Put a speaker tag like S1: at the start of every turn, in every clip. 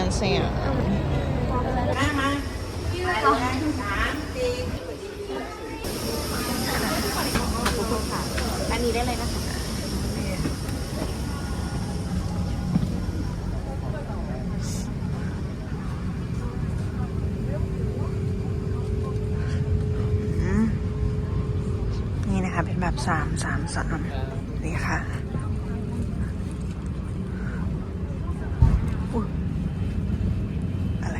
S1: dancing อะ
S2: อันนี้ได้เลยนะคะ
S1: อืมนี่นะคะเป็นแบบสามสามสามนี่ค่ะอุ๊ยอะไร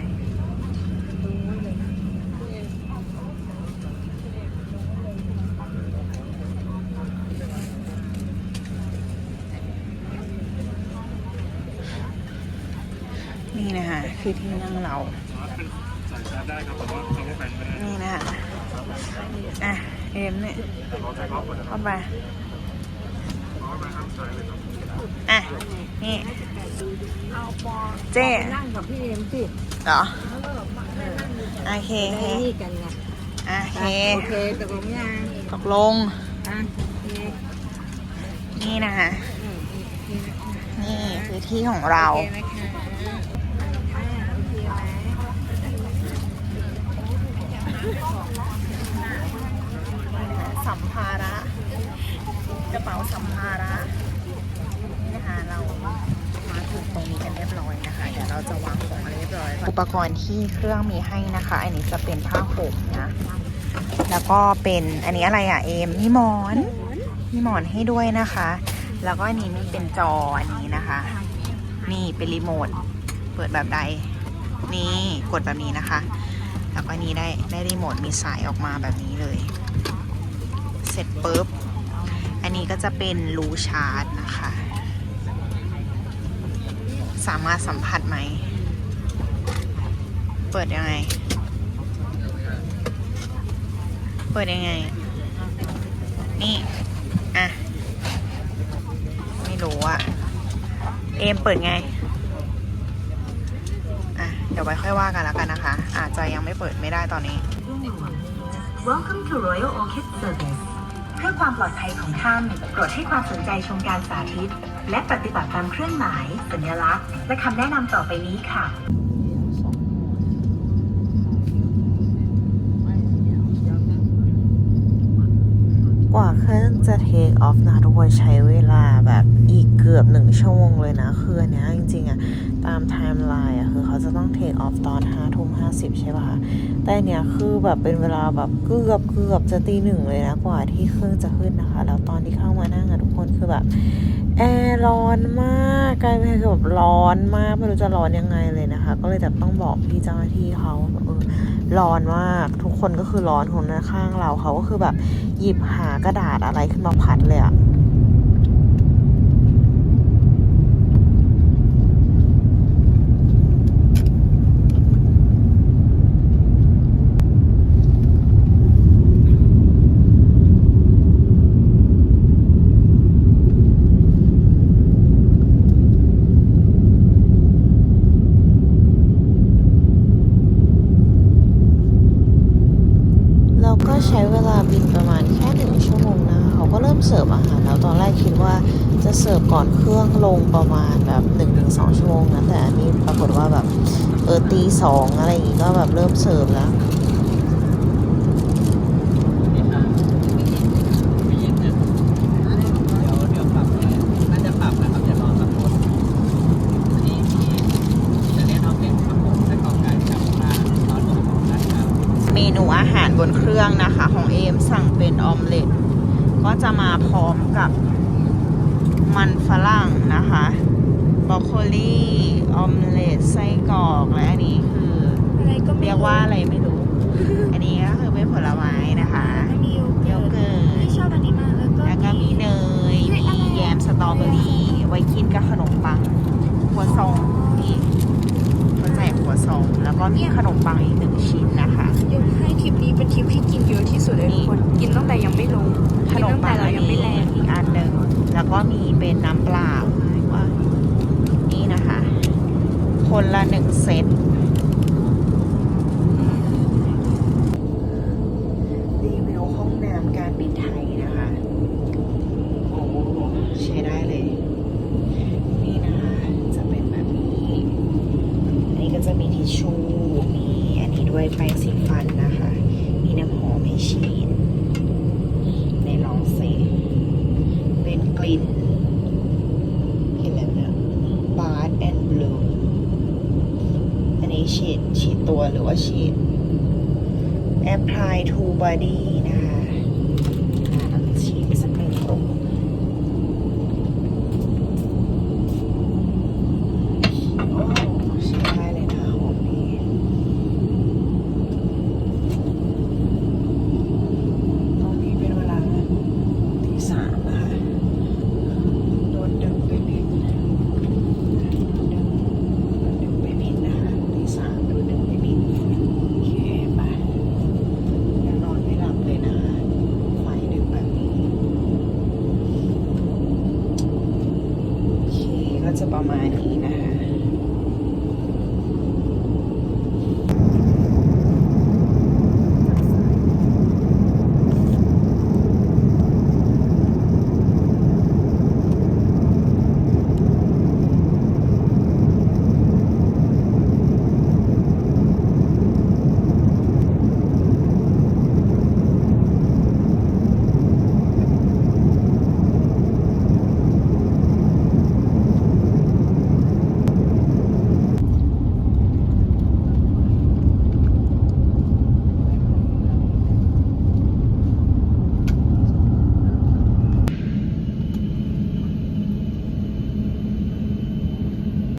S1: นี่นะ คือที่นั่งเรา
S3: นี่
S1: นะคะอะ เอ็มเนี่ย
S3: เข้า
S1: ไป
S3: อะ
S1: นี่
S2: เจ๊นั่งกับพี่เอ็มสิ
S1: เหรอโอเคโอเค
S2: นี่กันไง
S1: โอเค
S2: โอเคตกลงยัง
S1: ตกลงนี่นะคะ
S2: นี่คื
S1: อที่ของเรา
S2: โอเคนะคะอ่า
S1: สัมภาระ กระเป๋าสัมภาระนี่นะคะเรามาถึงตรงนี้กันเรียบร้อยนะคะเดี๋ยวเราจะวางของเรียบร้อยอุปกรณ์ที่เครื่องมีให้นะคะ อันนี้จะเป็นผ้าห่มนะแล้วก็เป็นอันนี้อะไรอะเอมมีหมอนมีหมอนให้ด้วยนะคะ แล้วก็อันนี้มีเป็นจออันนี้นะคะ นี่เป็นรีโมทเปิดแบบใดนี่กดแบบนี้นะคะ แล้วก็นี่ได้ได้รีโมทมีสายออกมาแบบนี้เลย เสร็จปุ๊บ อันนี้ก็จะเป็นรูชาร์จนะคะ สามารถสัมผัสไหม เปิดยังไง เปิดยังไง นี่ อะ ไม่รู้อะเอมเปิดไง อะ เดี๋ยวไว้ค่อยว่ากันแล้วกันนะคะ อาจจะยังไม่เปิดไม่ได้ตอนนี้
S4: Welcome to Royal Orchid Service เพื่อความปลอดภัยของท่านโปรดให้ความสนใจชมการสาธิต และปฏิบัติตามเครื่องหมาย สัญลักษณ์ และคำแนะนำต่อไปนี้ค่ะ
S1: กว่าเครื่องจะเทคออฟนะทุกคนใช้เวลาแบบอีกเกือบหนึ่งชั่วโมงเลยนะคืออันเนี้ยามไทม์ไลน์อะคือเขาจะต้องเทคออฟตอนห้าทุ่มห้าสิบใช่ป่ะคะแต่เนี้ยคือแบบเป็นเวลาแบบเกือบเกือบจะตีหนึ่งเลยนะกว่าที่เครื่องจะขึ้นนะคะ แล้วตอนที่เข้ามานั่งอะทุกคนคือแบบแอร์ร้อนมากกลายเป็นคือแบบร้อนมากไม่รู้จะร้อนยังไงเลยนะคะ ก็เลยแบบต้องบอกพี่เจ้าหน้าที่เขาแบบเออร้อนมากทุกคนก็คือร้อนคนข้างเราเขาก็คือแบบหยิบหากระดาษอะไรขึ้นมาพัดเลยอะ ใช้เวลาบินประมาณแค่หนึ่งชั่วโมงนะเขาก็เริ่มเสิร์ฟอาหารแล้วตอนแรกคิดว่าจะเสิร์ฟก่อนเครื่องลงประมาณแบบหนึ่งถึงสองชั่วโมงนะแต่อันนี้ปรากฏว่าแบบเออตีสองอะไรอย่างงี้ก็แบบเริ่มเสิร์ฟแล้ว อาหารบนเครื่องนะคะ ของเอมสั่งเป็นออมเล็ตก็จะมาพร้อมกับมันฝรั่งนะคะบรอกโคลีออมเล็ตไส้กรอกและอันนี้คือ
S2: อะไรก็ไม่
S1: เรียกว่าอะไรไม่รู้ อันนี้ก็คือเป็นผลไม้นะคะ
S2: นม
S1: ปังอันนี้อีก
S2: อัน
S1: หนึ่งแล้วก็มีเป็นน้ำเปล่านี่นะคะ คนละหนึ่งเซตรีวิวห้องน้ำการบินไทยนะคะโอ้ใช้ได้เลย นี่นะคะ จะเป็นแบบนี้ อันนี้ก็จะมีทิชชู่มีอันนี้ด้วยแปรสี ฉีดฉีดตัวหรือว่าฉีด apply to body นะคะ up on my